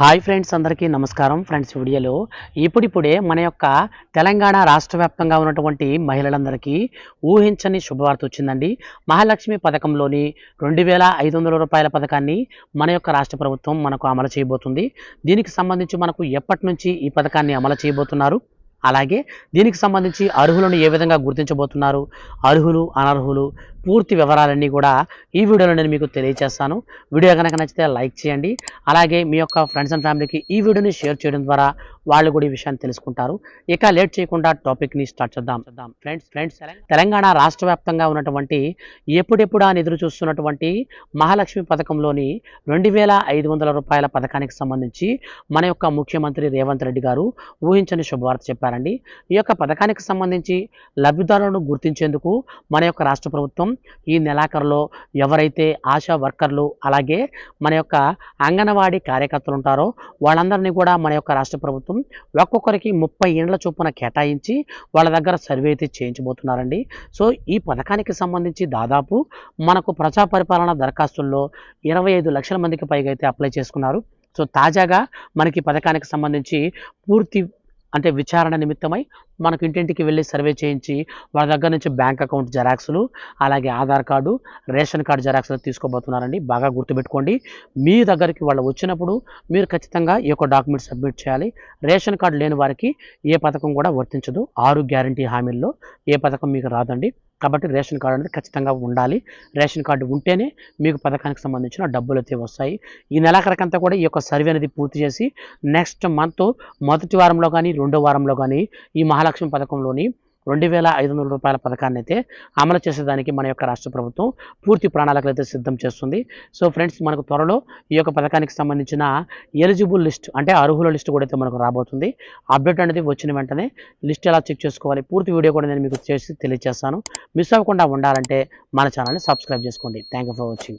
Hi friends అందరికీ నమస్కారం. Friends వీడియోలో ఇప్పుడిప్పుడే మన యొక్క తెలంగాణ రాష్ట్ర వ్యాప్తంగా ఉన్నటువంటి మహిళలందరికీ ఊహించని శుభవార్త వచ్చిందండి. మహాలక్ష్మి పథకంలోని రెండు వేల ఐదు వందల రూపాయల పథకాన్ని మన యొక్క రాష్ట్ర ప్రభుత్వం మనకు అమలు చేయబోతుంది. దీనికి సంబంధించి మనకు ఎప్పటి నుంచి ఈ పథకాన్ని అమలు చేయబోతున్నారు? అలాగే దీనికి సంబంధించి అర్హులను ఏ విధంగా గుర్తించబోతున్నారు? అర్హులు అనర్హులు పూర్తి వివరాలన్నీ కూడా ఈ వీడియోలో నేను మీకు తెలియజేస్తాను వీడియో కనుక నచ్చితే లైక్ చేయండి. అలాగే మీ యొక్క ఫ్రెండ్స్ అండ్ ఫ్యామిలీకి ఈ వీడియోని షేర్ చేయడం ద్వారా వాళ్ళు కూడా ఈ విషయాన్ని తెలుసుకుంటారు. ఇక లేట్ చేయకుండా టాపిక్ని స్టార్ట్ చేద్దాం. చేద్దాం ఫ్రెండ్స్ ఫ్రెండ్స్ తెలంగాణ రాష్ట్ర వ్యాప్తంగా ఉన్నటువంటి ఎప్పుడెప్పుడు అని ఎదురు చూస్తున్నటువంటి మహాలక్ష్మి పథకంలోని రెండు వేల ఐదు వందల రూపాయల పథకానికి సంబంధించి మన యొక్క ముఖ్యమంత్రి రేవంత్ రెడ్డి గారు ఊహించని శుభవార్త చెప్పారండి. ఈ యొక్క పథకానికి సంబంధించి లబ్ధిదారులను గుర్తించేందుకు మన యొక్క రాష్ట్ర ప్రభుత్వం ఈ నెలాఖరులో ఎవరైతే ఆశా వర్కర్లు అలాగే మన యొక్క అంగన్వాడీ కార్యకర్తలు ఉంటారో వాళ్ళందరినీ కూడా మన యొక్క రాష్ట్ర ప్రభుత్వం ఒక్కొక్కరికి ముప్పై ఏండ్ల చొప్పున కేటాయించి వాళ్ళ దగ్గర సర్వే అయితే చేయించబోతున్నారండి. సో ఈ పథకానికి సంబంధించి దాదాపు మనకు ప్రజా పరిపాలన దరఖాస్తుల్లో ఇరవై ఐదు లక్షల మందికి పైగా అయితే అప్లై చేసుకున్నారు. సో తాజాగా మనకి పథకానికి సంబంధించి పూర్తి అంటే విచారణ నిమిత్తమై మనకు ఇంటింటికి వెళ్ళి సర్వే చేయించి వాళ్ళ దగ్గర నుంచి బ్యాంక్ అకౌంట్ జెరాక్సులు అలాగే ఆధార్ కార్డు రేషన్ కార్డు జెరాక్సులు తీసుకోబోతున్నారండి. బాగా గుర్తుపెట్టుకోండి. మీ దగ్గరికి వాళ్ళు వచ్చినప్పుడు మీరు ఖచ్చితంగా ఈ యొక్క డాక్యుమెంట్ సబ్మిట్ చేయాలి. రేషన్ కార్డు లేని వారికి ఏ పథకం కూడా వర్తించదు. ఆరు గ్యారంటీ హామీల్లో ఏ పథకం మీకు రాదండి. కాబట్టి రేషన్ కార్డు అనేది ఖచ్చితంగా ఉండాలి. రేషన్ కార్డు ఉంటేనే మీకు పథకానికి సంబంధించిన డబ్బులు అయితే వస్తాయి. ఈ నెలాఖరికంతా కూడా ఈ యొక్క సర్వే అనేది పూర్తి చేసి నెక్స్ట్ మంత్ మొదటి వారంలో కానీ రెండో వారంలో కానీ ఈ మహాలక్ష్మి పథకంలోని రెండు వేల ఐదు వందల రూపాయల పథకాన్ని అయితే అమలు చేసేదానికి మన యొక్క రాష్ట్ర ప్రభుత్వం పూర్తి ప్రణాళికలు అయితే సిద్ధం చేస్తుంది. సో ఫ్రెండ్స్ మనకు త్వరలో ఈ యొక్క పథకానికి సంబంధించిన ఎలిజిబుల్ లిస్ట్ అంటే అర్హుల లిస్ట్ కూడా అయితే మనకు రాబోతుంది. అప్డేట్ అనేది వచ్చిన వెంటనే లిస్ట్ ఎలా చెక్ చేసుకోవాలి? పూర్తి వీడియో కూడా నేను మీకు చేసి తెలియజేస్తాను. మిస్ అవ్వకుండా ఉండాలంటే మన ఛానల్ని సబ్స్క్రైబ్ చేసుకోండి. Thank you for watching.